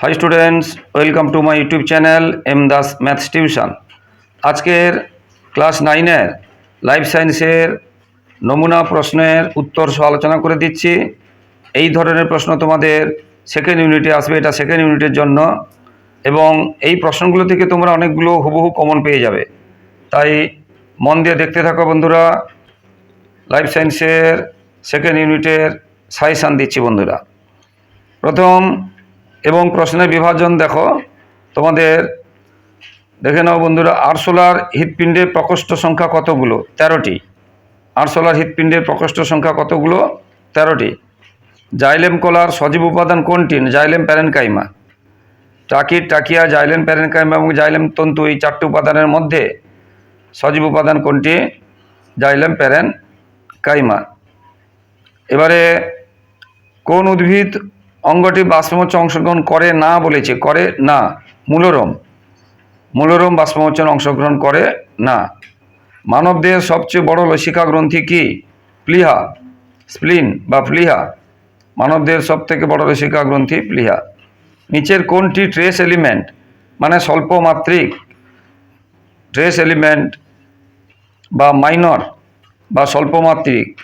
Hi students welcome to my YouTube channel M Das maths tuition আজকের class নাইনের life সায়েন্সের নমুনা প্রশ্নের উত্তর সহ আলোচনা করে দিচ্ছি। এই ধরনের প্রশ্ন তোমাদের সেকেন্ড ইউনিটে আসবে, এটা সেকেন্ড ইউনিটের জন্য। এবং এই প্রশ্নগুলো থেকে তোমরা অনেকগুলো হুবহু কমন পেয়ে যাবে। তাই মন দিয়ে দেখতে থাকো বন্ধুরা লাইফ সায়েন্সের সেকেন্ড ইউনিটের সাজেশান দিচ্ছি বন্ধুরা। প্রথম এবং প্রশ্নের বিভাজন দেখো, তোমাদের দেখে নাও বন্ধুরা আরশোলার হৃৎপিণ্ডের প্রকোষ্ঠ সংখ্যা কতগুলো? তেরোটি। আরশোলার হৃৎপিণ্ডের প্রকোষ্ঠ সংখ্যা কতগুলো? তেরোটি। জাইলেম কলার সজীব উপাদান কোনটি? Xylem parenchyma. টাকির টাকিয়া, জাইলেম প্যারেনকাইমা এবং জাইলেম তন্তু এই চারটি উপাদানের মধ্যে সজীব উপাদান কোনটি? জাইলেম প্যারেন কাইমা এবারে কোন উদ্ভিদ অঙ্গটি বাষ্পমোচন অংশগ্রহণ করে না বলেছে, করে না। মূলরম। মূলরম বাষ্পমোচন অংশগ্রহণ করে না। মানবদেহের সবচেয়ে বড় লসিকা গ্রন্থি কি? প্লিহা, স্প্লিন বা প্লিহা। সব থেকে বড় লসিকা গ্রন্থি প্লিহা। নিচের কোনটি ট্রেস এলিমেন্ট? মানে স্বল্পমাত্রিক ট্রেস এলিমেন্ট বা মাইনর বা স্বল্পমাত্রিক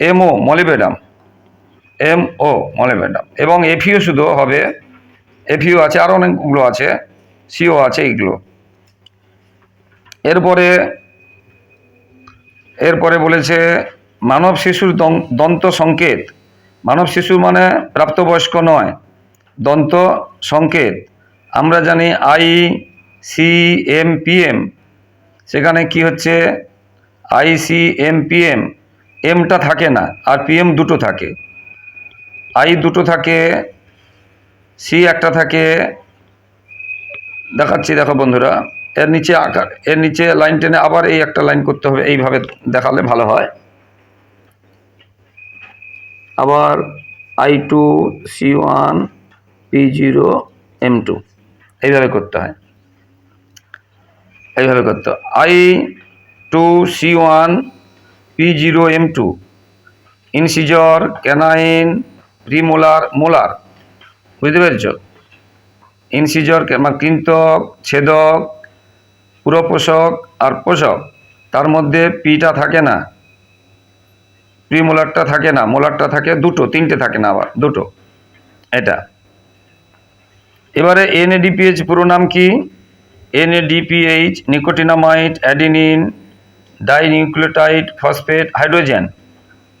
এমও, মলিবেডাম। এম ও মলিবেডাম এবং এফিও শুধু হবে। এফিও আছে আরও অনেকগুলো আছে। সিও আছে এইগুলো। এরপরে এরপরে বলেছে, মানব শিশুর দন- দন্ত সংকেত। মানব শিশু মানে প্রাপ্তবয়স্ক নয়। দন্ত সংকেত। আমরা জানি I, C, M, P, M. সেখানে কি হচ্ছে? I, C, M, P, M. এমটা থাকে না, আর পি, এম দুটো থাকে। আই দুটো থাকে, সি একটা থাকে। দেখাচ্ছি, দেখো বন্ধুরা। এর নিচে আকার এর নিচে লাইন টেনে আবার এই একটা লাইন করতে হবে, এইভাবে দেখালে ভালো হয়। আবার I two C one P zero M two এইভাবে করতে হয়। এইভাবে করতে I two C one P zero M two incisor canine premolar molar. বুঝতে পেরেছ? ইনসিজর কৃন্তক, ছেদক, পুরোপোষক আর পোষক, তার মধ্যে পিটা থাকে না। প্রিমোলারটা থাকে না, মোলারটা থাকে, দুটো, তিনটে থাকে না আবার, দুটো। এটা। এবারে এনএডিপিএইচ পুরো নাম কি? NADPH nicotinamide adenine, dinucleotide, phosphate, hydrogen.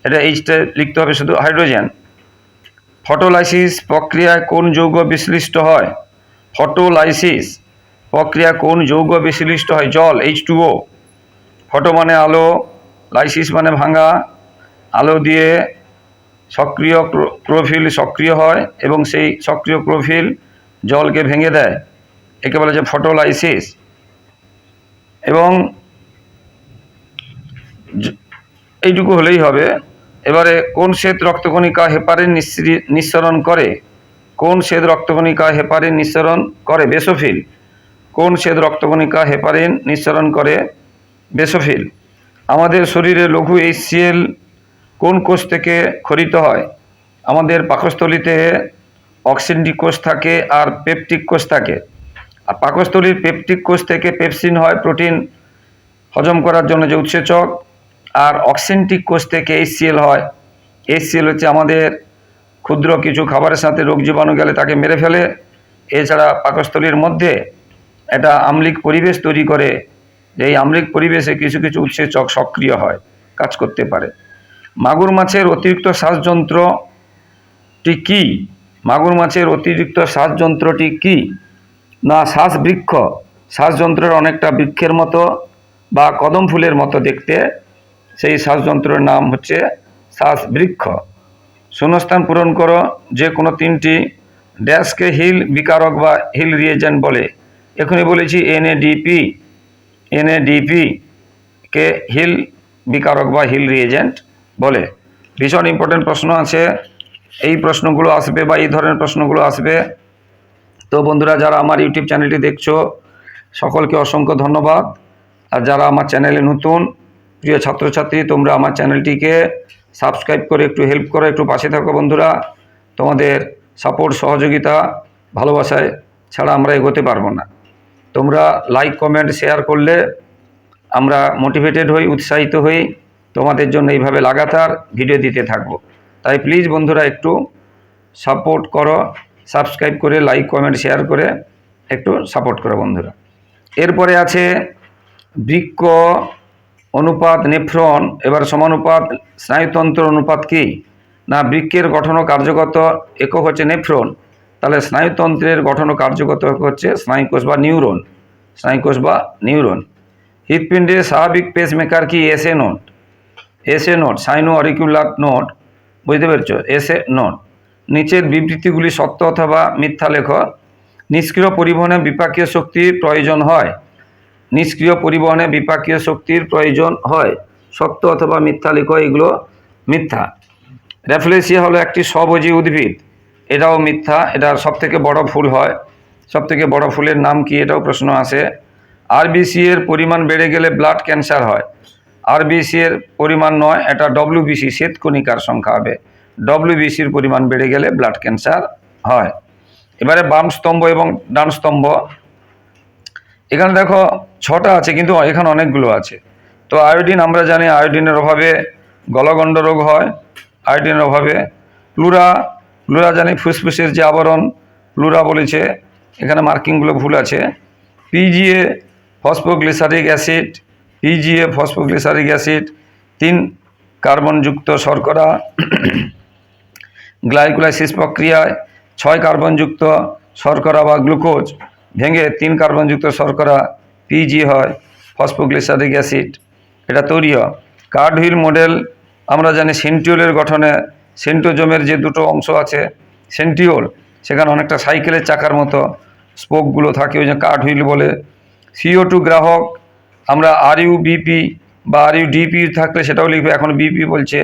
এটা এইচটা লিখতে হবে শুধু হাইড্রোজেন। ফটোলাইসিস প্রক্রিয়ায় কোন যৌগ বিশ্লিষ্ট হয়? ফটোলাইসিস প্রক্রিয়া কোন যৌগ বিশ্লিষ্ট হয়? জল এইচ টুও ফটো মানে আলো, লাইসিস মানে ভাঙা। আলো দিয়ে সক্রিয় ক্লো- ক্লোরোফিল সক্রিয় হয় এবং সেই সক্রিয় ক্লোরোফিল জলকে ভেঙে দেয়। একে বলা যায় ফটোলাইসিস। এবং এইটুকু হলেই হবে। এবারে কোন শ্বেত রক্তকণিকা হেপারিন নিঃসরণ করে? কোন শ্বেত রক্তকণিকা হেপারিন নিঃসরণ করে? বেসোফিল। কোন শ্বেত রক্তকণিকা হেপারিন নিঃসরণ করে? বেসোফিল। আমাদের শরীরে লঘু এইচসিএল কোন কোষ থেকে খরিত হয়? আমাদের পাকস্থলীতে অক্সিনটি কোষ থাকে আর পেপটিক কোষ থাকে। আর পাকস্থলীর পেপটিক কোষ থেকে পেপসিন হয় প্রোটিন হজম করার জন্য যে উৎসেচক। আর অক্সেন্টিক কোষ থেকে এইচসিএল হয়। এইচসিএল হচ্ছে আমাদের ক্ষুদ্র কিছু খাবারের সাথে রোগ জীবাণু গেলে তাকে মেরে ফেলে। এছাড়া পাকস্থলীর মধ্যে একটা আম্লিক পরিবেশ তৈরি করে, যে এই আম্লিক পরিবেশে কিছু কিছু উৎসেচক সক্রিয় হয়, কাজ করতে পারে। মাগুর মাছের অতিরিক্ত শ্বাসযন্ত্রটি কী? মাগুর মাছের অতিরিক্ত শ্বাসযন্ত্রটি কী? না, শ্বাসবৃক্ষ। শ্বাসযন্ত্রের অনেকটা বৃক্ষের মতো বা কদম ফুলের মতো দেখতে সেই শ্বাসযন্ত্রের নাম হচ্ছে শ্বাসবৃক্ষ। শূন্যস্থান পূরণ করো, যে কোনো তিনটি ড্যাশকে হিল, বিকারক বা হিল রিয়েজেন্ট বলে। এখনই বলেছি এনএডিপি এনএডিপি কে হিল, বিকারক বা হিল রিয়েজেন্ট বলে। ভীষণ ইম্পর্টেন্ট প্রশ্ন আছে। এই প্রশ্নগুলো আসবে বা এই ধরনের প্রশ্নগুলো আসবে। তো বন্ধুরা, যারা আমার ইউটিউব চ্যানেলটি দেখছ, সকলকে অসংখ্য ধন্যবাদ। আর যারা আমার চ্যানেলে নতুন প্রিয় ছাত্রছাত্রী, তোমরা আমার চ্যানেলটিকে সাবস্ক্রাইব করে একটু হেল্প করো, একটু পাশে থাকো বন্ধুরা। তোমাদের সাপোর্ট সহযোগিতা, ভালোবাসায় ছাড়া আমরা এগোতে পারব না। তোমরা লাইক কমেন্ট শেয়ার করলে আমরা মোটিভেটেড হই, উৎসাহিত হই। তোমাদের জন্য এইভাবে লাগাতার ভিডিও দিতে থাকব। তাই প্লিজ বন্ধুরা একটু সাপোর্ট করো সাবস্ক্রাইব করে লাইক কমেন্ট শেয়ার করে একটু সাপোর্ট করো বন্ধুরা। এরপরে আছে বৃক্ক অনুপাত নেফ্রন, এবার সমানুপাত স্নায়ুতন্ত্র অনুপাত কি? না, বৃক্কের গঠন ও কার্যগত একক হচ্ছে নেফ্রন, তাহলে স্নায়ুতন্ত্রের গঠন ও কার্যগত একক হচ্ছে স্নায়ুকোষ বা নিউরন, স্নায়ুকোষ বা নিউরন। হৃৎপিণ্ডের স্বাভাবিক পেসমেকার কি? SA node SA node sino auricular node বুঝতে পেরেছ? এসএ নোট নিচের বিবৃতিগুলি সত্য অথবা মিথ্যা লেখ। নিষ্ক্রিয় পরিবহনে বিপাকীয় শক্তির প্রয়োজন হয়। নিষ্ক্রিয় পরিবহনে বিপাকীয় শক্তির প্রয়োজন হয়। সত্য অথবা মিথ্যা লেখো, এগুলো মিথ্যা। র্যাফলেসিয়া হলো একটি স্বভোজী উদ্ভিদ। এটাও মিথ্যা, এটা সব থেকে বড় ফুল হয়। সব থেকে বড় ফুলের নাম কি এটাও প্রশ্ন আসে। আরবিসি এর পরিমাণ বেড়ে গেলে ব্লাড ক্যান্সার হয়। আরবিসি এর পরিমাণ নয়, এটা ডব্লিউবিসি শ্বেতকণিকার সংখ্যা হবে। ডব্লিউবিসির পরিমাণ বেড়ে গেলে ব্লাড ক্যান্সার হয়। এবারে বাম স্তম্ভ এবং ডান স্তম্ভ। এখানে দেখো ছটা আছে, কিন্তু এখানে অনেকগুলো আছে। তো আয়োডিন, আমরা জানি আয়োডিনের অভাবে গলগণ্ড রোগ হয়, আয়োডিনের অভাবে। প্লুরা প্লুরা জানি ফুসফুসের যে আবরণ প্লুরা বলেছে, এখানে মার্কিংগুলো ভুল আছে। PGA phosphoglyceric acid PGA phosphoglyceric acid তিন কার্বনযুক্ত শর্করা। গ্লাইকোলাইসিস প্রক্রিয়ায় ছয় কার্বনযুক্ত শর্করা বা গ্লুকোজ। ভেঙে তিন কার্বনযুক্ত শর্করা পিজি হয় ফসফোগ্লিসারিক অ্যাসিড, এটা তৈরি হয়। কার্ডহুইল মডেল, আমরা জানি সেন্টিওলের গঠনে সেন্টোজোমের যে দুটো অংশ আছে, সেন্টিওল, সেখানে অনেকটা সাইকেলের চাকার মতো স্পোকগুলো থাকে, ওই যে কার্ডহুইল বলে। সিও টু গ্রাহক, আমরা আর বিপি বা আর ডিপি থাকলে সেটাও লিখবে, এখন বিপি বলছে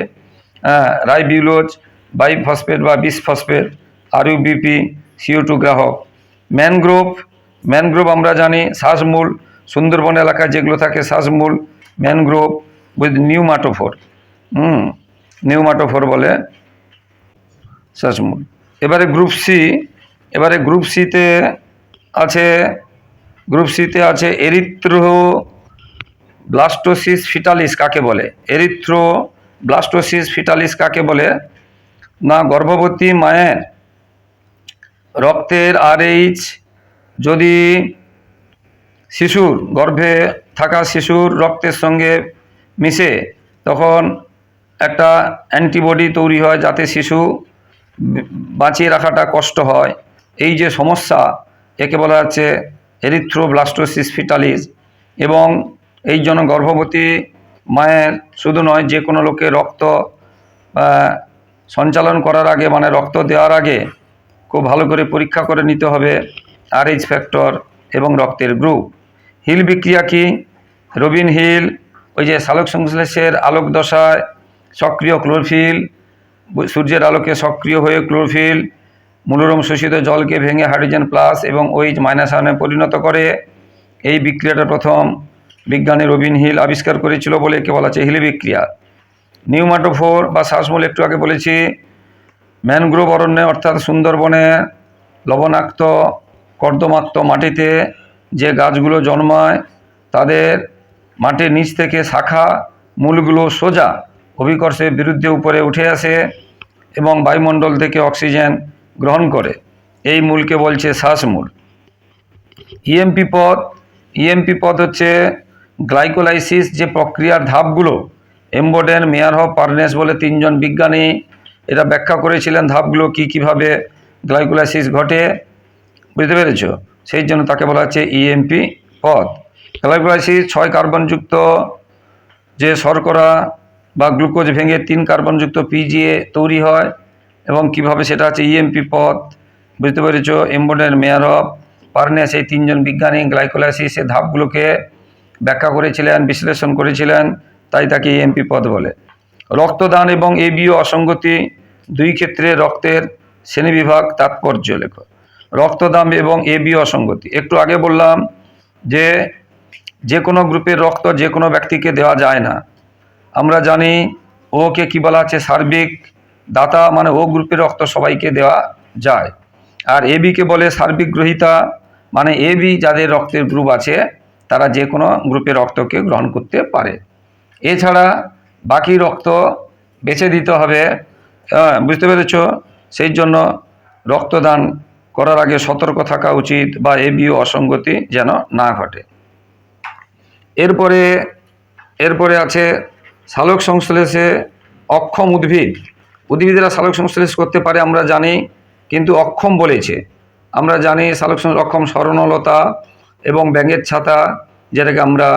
হ্যাঁ রাইবিউলোজ, বাইফসফেট বা bisphosphate, R U BP CO two গ্রাহক। ম্যানগ্রোভ ম্যানগ্রোভ আমরা জানি শ্বাসমূল সুন্দরবন এলাকায় যেগুলো থাকে শ্বাসমূল ম্যানগ্রোভ উইথ নিউমাটোফোর হুম নিউমাটোফোর বলে শ্বাসমূল এবারে গ্রুপ সি এবারে গ্রুপ সিতে আছে গ্রুপ সিতে আছে এরিথ্রো ব্লাস্টোসিস ফিটালিস কাকে বলে? এরিথ্রো ব্লাস্টোসিস ফিটালিস কাকে বলে? না, গর্ভবতী মায়ের রক্তের আরএইচ যদি শিশুর গর্ভে থাকা শিশুর রক্তের সঙ্গে মিশে তখন একটা অ্যান্টিবডি তৈরি হয় যাতে শিশু বাঁচিয়ে রাখাটা কষ্ট হয়। এই যে সমস্যা, একে বলা হচ্ছে এরিথ্রোব্লাস্টোসিস ফিটালিস এবং এই জন্য গর্ভবতী মায়ের শুধু নয়, যে কোনো লোকে রক্ত সঞ্চালন করার আগে মানে রক্ত দেওয়ার আগে খুব ভালো করে পরীক্ষা করে নিতে হবে। আরএইচ ফ্যাক্টর এবং রক্তের গ্রুপ হিল বিক্রিয়া কি? রবিন হিল, ওই যে সালোক সংশ্লেষের আলোক দশায় সক্রিয় ক্লোরোফিল, সূর্যের আলোকে সক্রিয় হয়ে ক্লোরোফিল মনোরম শোষিত জলকে ভেঙে হাইড্রোজেন প্লাস এবং ওইচ মাইনাস আয়নে পরিণত করে। এই বিক্রিয়াটা প্রথম বিজ্ঞানী রবিন হিল আবিষ্কার করেছিল বলে একে বলা হচ্ছে হিল বিক্রিয়া। নিউমাটোফোর বা শ্বাসমূল একটু আগে বলেছি, ম্যানগ্রোভ অরণ্যে অর্থাৎ সুন্দরবনে লবণাক্ত কর্দমাক্ত মাটিতে যে গাছগুলো জন্মায়, তাদের মাটির নিচ থেকে শাখা মূলগুলো সোজা অভিকর্ষের বিরুদ্ধে উপরে উঠে আসে এবং বায়ুমণ্ডল থেকে অক্সিজেন গ্রহণ করে। এই মূলকে বলছে শ্বাসমূল ইএমপি পথ ইএমপি পথ হচ্ছে গ্লাইকোলাইসিস যে প্রক্রিয়ার ধাপগুলো। এম্বোডেন মেয়ারহফ পার্নেস বলে তিনজন বিজ্ঞানী এটা ব্যাখ্যা করেছিলেন ধাপগুলো কী কীভাবে গ্লাইকোলাইসিস ঘটে। বুঝতে পেরেছ? সেই জন্য তাকে বলা হচ্ছে ইএমপি পথ গ্লাইকোলাইসিস ছয় কার্বনযুক্ত যে শর্করা বা গ্লুকোজ ভেঙে তিন কার্বনযুক্ত পিজিএ তৈরি হয় এবং কীভাবে সেটা হচ্ছে ইএমপি পথ বুঝতে পেরেছ? এম্বোডেন মেয়ার অফ পার্নেস এই তিনজন বিজ্ঞানী গ্লাইকোলাইসিসের ধাপগুলোকে ব্যাখ্যা করেছিলেন, বিশ্লেষণ করেছিলেন, তাই তাকে ইএমপি পথ বলে। রক্তদান এবং এবিও অসঙ্গতি দুই ক্ষেত্রে রক্তের শ্রেণীবিভাগ তাৎপর্য লেখো রক্তদান এবং এবিও অসঙ্গতি। একটু আগে বললাম যে যে কোনো গ্রুপের রক্ত যে কোনো ব্যক্তিকে দেওয়া যায় না। আমরা জানি ওকে কি বলা আছে? সার্বিক দাতা মানে ও গ্রুপের রক্ত সবাইকে দেওয়া যায়। আর এবিকে বলে সার্বিক গ্রহিতা মানে এবি যাদের রক্তের গ্রুপ আছে, তারা যে কোনো গ্রুপের রক্তকে গ্রহণ করতে পারে। এছাড়া বাকি রক্ত বেছে দিতে হবে। বুঝতে পেরেছ? সেই জন্য রক্তদান করার আগে সতর্ক থাকা উচিত বা এ এবিও অসঙ্গতি যেন না ঘটে। এরপরে এরপরে আছে সালোক সংশ্লেষে অক্ষম উদ্ভিদ। উদ্ভিদেরা সালোক সংশ্লেষ করতে পারে, আমরা জানি, কিন্তু অক্ষম বলেছে। আমরা জানি সালোক অক্ষম স্মরণলতা এবং ব্যাঙের ছাতা, যেটাকে আমরা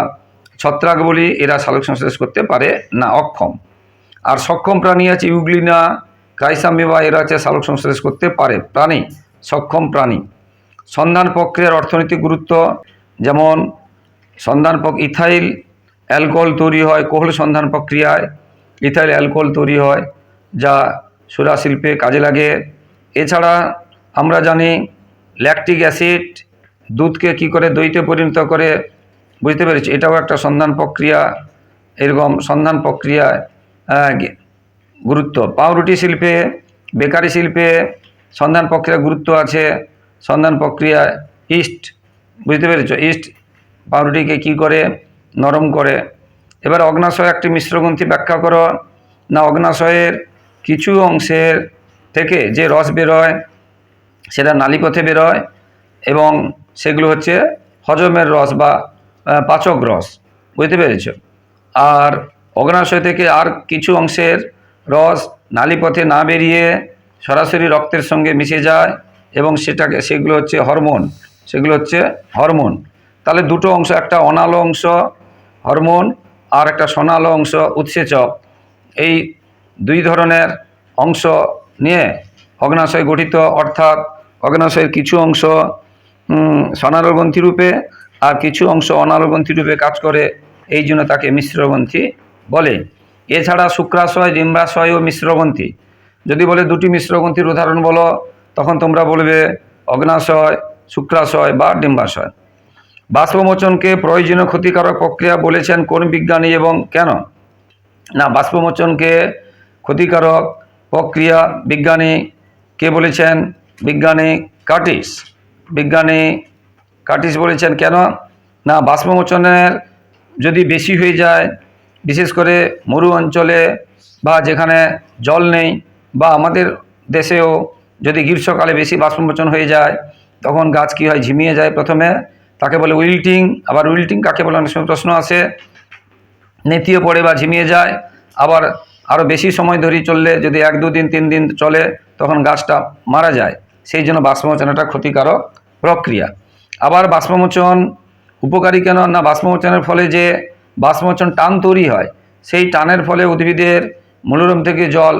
ছত্রাক বলি, এরা সালোক সংশ্লেষ করতে পারে না, অক্ষম। আর সক্ষম প্রাণী আছে ইউগ্লিনা, ক্রাইসামিবা, এরা আছে সালোক সংশ্লেষ করতে পারে, প্রাণী। সক্ষম প্রাণী। সন্ধান প্রক্রিয়ার অর্থনৈতিক গুরুত্ব, যেমন সন্ধান ইথাইল অ্যালকোহল তৈরি হয় কোহল সন্ধান প্রক্রিয়ায়। ইথাইল অ্যালকোহল তৈরি হয়, যা সুরা শিল্পে কাজে লাগে। এছাড়া আমরা জানি ল্যাকটিক অ্যাসিড দুধকে কি করে দইতে পরিণত করে, বুঝতে পেরেছি। এটাও একটা সন্ধান প্রক্রিয়া। এরকম সন্ধান প্রক্রিয়ায় গুরুত্ব। পাউরুটি শিল্পে, বেকারি শিল্পে সন্ধান প্রক্রিয়ার গুরুত্ব আছে, সন্ধান প্রক্রিয়ায় ইস্ট, বুঝতে পেরেছ? ইস্ট পাউরুটিকে কি করে? নরম করে। এবার অগ্নাশয় একটি মিশ্রগ্রন্থি ব্যাখ্যা করো। না, অগ্নাশয়ের কিছু অংশের থেকে যে রস বেরোয়, সেটা নালীপথে বেরোয় এবং সেগুলো হচ্ছে হজমের রস বা পাচক রস, বুঝতে পেরেছ? আর অগ্নাশয় থেকে আর কিছু অংশের রস নালীপথে না বেরিয়ে সরাসরি রক্তের সঙ্গে মিশে যায় এবং সেটাকে সেগুলো হচ্ছে হরমোন সেগুলো হচ্ছে হরমোন। তাহলে দুটো অংশ একটা অনালো অংশ হরমোন আর একটা সোনালো অংশ উৎসেচক। এই দুই ধরনের অংশ নিয়ে অগ্নাশয় গঠিত অর্থাৎ অগ্নাশয়ের কিছু অংশ উম, রূপে আর কিছু অংশ অনারগ্রন্থি রূপে কাজ করে এই জন্য তাকে মিশ্রগ্রন্থি বলে। এছাড়া শুক্রাশয় ডিম্বাশয় ও মিশ্রগ্রন্থি যদি বলে দুটি মিশ্রগ্রন্থির উদাহরণ বলো, তখন তোমরা বলবে অগ্নাশয়, শুক্রাশয় বা ডিম্বাশয়। বাষ্পমোচনকে প্রয়োজনীয় ক্ষতিকারক প্রক্রিয়া বলেছেন কোন বিজ্ঞানী এবং কেন? না, বাষ্পমোচনকে ক্ষতিকারক প্রক্রিয়া বিজ্ঞানী কে বলেছেন? বিজ্ঞানী কার্টিস। বিজ্ঞানী কার্টিস বলেছেন কেন? না, বাষ্পমোচনের যদি বেশি হয়ে যায়, বিশেষ করে মরু অঞ্চলে বা যেখানে জল নেই বা আমাদের দেশেও যদি গ্রীষ্মকালে বেশি বাষ্পমোচন হয়ে যায়, তখন গাছ কী হয় ঝিমিয়ে যায় প্রথমে, তাকে বলে উইল্টিং। আবার উইল্টিং কাকে বলে? অনেক সময় প্রশ্ন আসে। নেতিয়ে পড়ে বা ঝিমিয়ে যায়। আবার আরও বেশি সময় ধরে চললে যদি এক দুদিন তিন দিন চলে, তখন গাছটা মারা যায়। সেই জন্য বাষ্পমোচন একটা ক্ষতিকারক প্রক্রিয়া। আবার বাষ্পমোচন উপকারী কেন? না, বাষ্পমোচনের ফলে যে বাষ্পমোচন টান তৈরি হয়, সেই টানের ফলে উদ্ভিদের মনোরম থেকে জল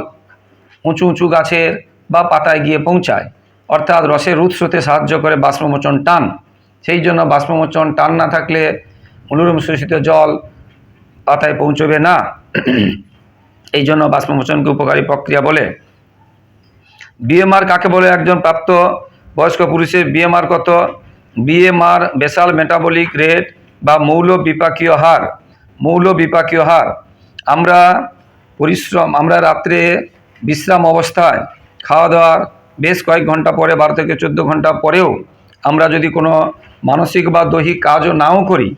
উঁচু উঁচু গাছের বা পাতায় গিয়ে পৌঁছায়। অর্থাৎ রসের উৎস হতে সাহায্য করে বাষ্পমোচন টান। সেই জন্য বাষ্পমোচন টান না থাকলে মনোরম শোষিত জল পাতায় পৌঁছবে না। এই জন্য বাষ্পমোচনকে উপকারী প্রক্রিয়া বলে। বিএমআর কাকে বলে? একজন প্রাপ্ত বয়স্ক পুরুষের বিএমআর কত? বিএমআর বেসাল মেটাবলিক রেট বা মৌল বিপাকীয় হার। মৌল বিপাকীয় হার। আমরা পরিশ্রম, আমরা রাত্রে বিশ্রাম অবস্থায় খাওয়া দাওয়ার বেশ কয়েক ঘণ্টা পরে, বারো থেকে চোদ্দ ঘণ্টা পরেও আমরা যদি কোনো মানসিক বা দৈহিক কাজও নাও করি,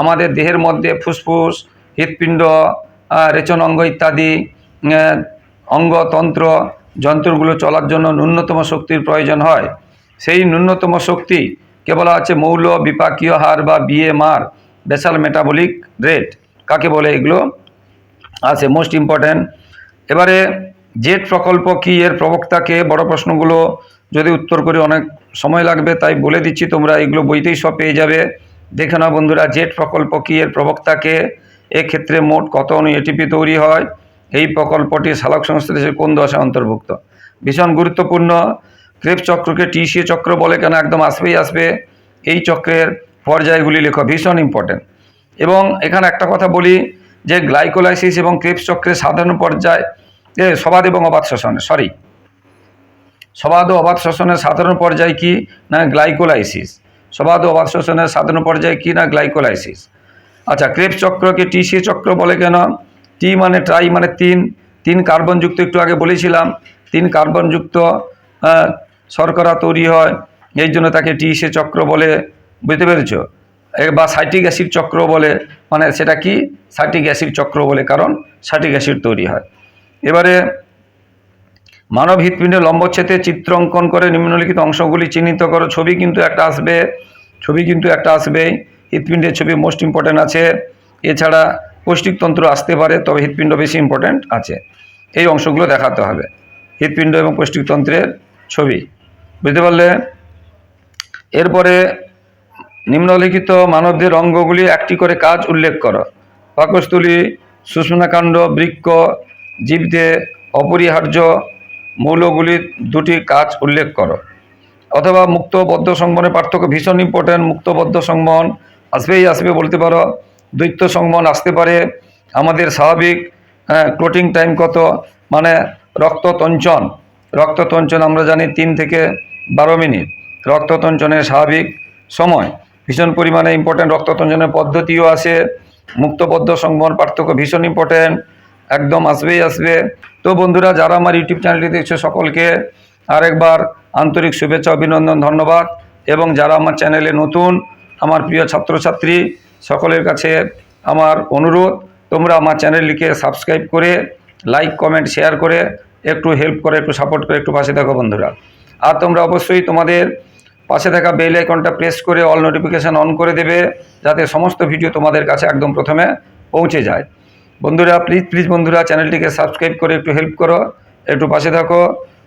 আমাদের দেহের মধ্যে ফুসফুস, হৃৎপিণ্ড রেচন অঙ্গ ইত্যাদি অঙ্গতন্ত্র যন্ত্রগুলো চলার জন্য ন্যূনতম শক্তির প্রয়োজন হয়। সেই ন্যূনতম শক্তি কেবল আছে মৌল, বিপাকীয় হার বা বিএমআর বেসাল মেটাবলিক রেট কাকে বলে এগুলো? আছে মোস্ট ইম্পর্ট্যান্ট এবারে জেট প্রকল্প কি এর প্রবক্তাকে বড় প্রশ্নগুলো যদি উত্তর করি, অনেক সময় লাগবে, তাই বলে দিচ্ছি তোমরা এগুলো বইতেই সব পেয়ে যাবে। দেখে নাও বন্ধুরা, জেট প্রকল্প কি এর প্রবক্তাকে এক্ষেত্রে মোট কত অনু এটিপি তৈরি হয়? এই প্রকল্পটি সালোক সংশ্লেষের কোন দশায় অন্তর্ভুক্ত? ভীষণ গুরুত্বপূর্ণ। ক্রেপ চক্রকে টিসি চক্র বলে কেন একদম আসবেই আসবে। এই চক্রের পর্যায়গুলি লেখো, ভীষণ ইম্পর্টেন্ট এবং এখানে একটা কথা বলি, যে গ্লাইকোলাইসিস এবং ক্রেপস চক্রের সাধারণ পর্যায় এ, সবাদ এবং অবাধ শোষণ সরি সবাদ ও অবাধ শোষণের সাধারণ পর্যায় কি না গ্লাইকোলাইসিস? সবাদ ও অবাধ শোষণের সাধারণ পর্যায় কি না গ্লাইকোলাইসিস? আচ্ছা ক্রেপস চক্রকে টিসি চক্র বলে কেন? টি মানে ট্রাই মানে তিন তিন কার্বনযুক্ত একটু আগে বলেছিলাম, তিন কার্বনযুক্ত শর্করা তৈরি হয়, এই জন্য তাকে টিসে চক্র বলে, বুঝতে পেরেছ? বা সাইটিক অ্যাসিড চক্র বলে মানে সেটা কি? সাইটিক অ্যাসিড চক্র বলে, কারণ সাইটিক অ্যাসিড তৈরি হয়। এবারে মানব হৃৎপিণ্ডে লম্বচ্ছেদে চিত্র অঙ্কন করে নিম্নলিখিত অংশগুলি চিহ্নিত করো। ছবি কিন্তু একটা আসবে, ছবি কিন্তু একটা আসবেই। হৃৎপিণ্ডের ছবি মোস্ট ইম্পর্ট্যান্ট আছে। এছাড়া পৌষ্টিকতন্ত্র আসতে পারে, তবে হৃৎপিণ্ড বেশি ইম্পর্ট্যান্ট আছে। এই অংশগুলো দেখাতে হবে। হৃৎপিণ্ড এবং পৌষ্টিকতন্ত্রের ছবি। বুঝতে পারলে? এরপরে নিম্নলিখিত মানবদের অঙ্গগুলি একটি করে কাজ উল্লেখ করো। পাকস্থলী সুষ্মনাকাণ্ড বৃক্ক জীবদের অপরিহার্য মৌলগুলির দুটি কাজ উল্লেখ করো। অথবা মুক্ত বদ্ধ সংবহনের পার্থক্য ভীষণ ইম্পর্ট্যান্ট মুক্ত বদ্ধ সংবহন আসবেই আসবে বলতে পারো। দৈত্য সংবহন আসতে পারে। আমাদের স্বাভাবিক ক্লোটিং টাইম কত? মানে রক্ত তঞ্চন। রক্ত তঞ্চন আমরা জানি তিন থেকে বারো মিনিট। রক্ত তঞ্চনের স্বাভাবিক সময়। ভীষণ পরিমাণে ইম্পর্ট্যান্ট রক্ত তঞ্চনের পদ্ধতিও আছে। মুক্তবদ্ধ সংবহন পার্থক্য ভীষণ ইম্পর্ট্যান্ট একদম আসবেই আসবে। তো বন্ধুরা, যারা আমার ইউটিউব চ্যানেলটি দেখছ, সকলকে আরেকবার আন্তরিক শুভেচ্ছা, অভিনন্দন, ধন্যবাদ। এবং যারা আমার চ্যানেলে নতুন, আমার প্রিয় ছাত্রছাত্রী, সকলের কাছে আমার অনুরোধ, তোমরা আমার চ্যানেলটিকে সাবস্ক্রাইব করে, লাইক, কমেন্ট, শেয়ার করে, একটু হেল্প করে, একটু সাপোর্ট করে, একটু পাশে থাকো বন্ধুরা। আর তোমরা অবশ্যই তোমাদের পাশে থাকা বেল আইকনটা প্রেস করে, অল নোটিফিকেশান অন করে দেবে, যাতে সমস্ত ভিডিও তোমাদের কাছে একদম প্রথমে পৌঁছে যায়। বন্ধুরা প্লিজ প্লিজ বন্ধুরা চ্যানেলটিকে সাবস্ক্রাইব করে একটু হেল্প করো। একটু পাশে থাকো।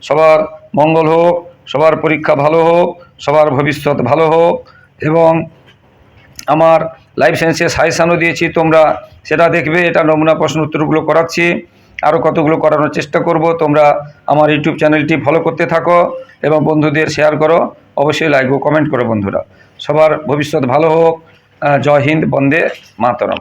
সবার মঙ্গল হোক, সবার পরীক্ষা ভালো হোক, সবার ভবিষ্যৎ ভালো হোক। এবং আমার লাইফ সায়েন্সে সাজেশানও দিয়েছি, তোমরা সেটা দেখবে। এটা নমুনা প্রশ্ন উত্তরগুলো করাচ্ছি। আরও কতগুলো করানোর চেষ্টা করব, তোমরা আমার ইউটিউব চ্যানেলটি ফলো করতে থাকো এবং বন্ধুদের শেয়ার করো। অবশ্যই লাইক ও কমেন্ট করো বন্ধুরা। সবার ভবিষ্যৎ ভালো হোক। জয় হিন্দ, বন্দে মাতরম।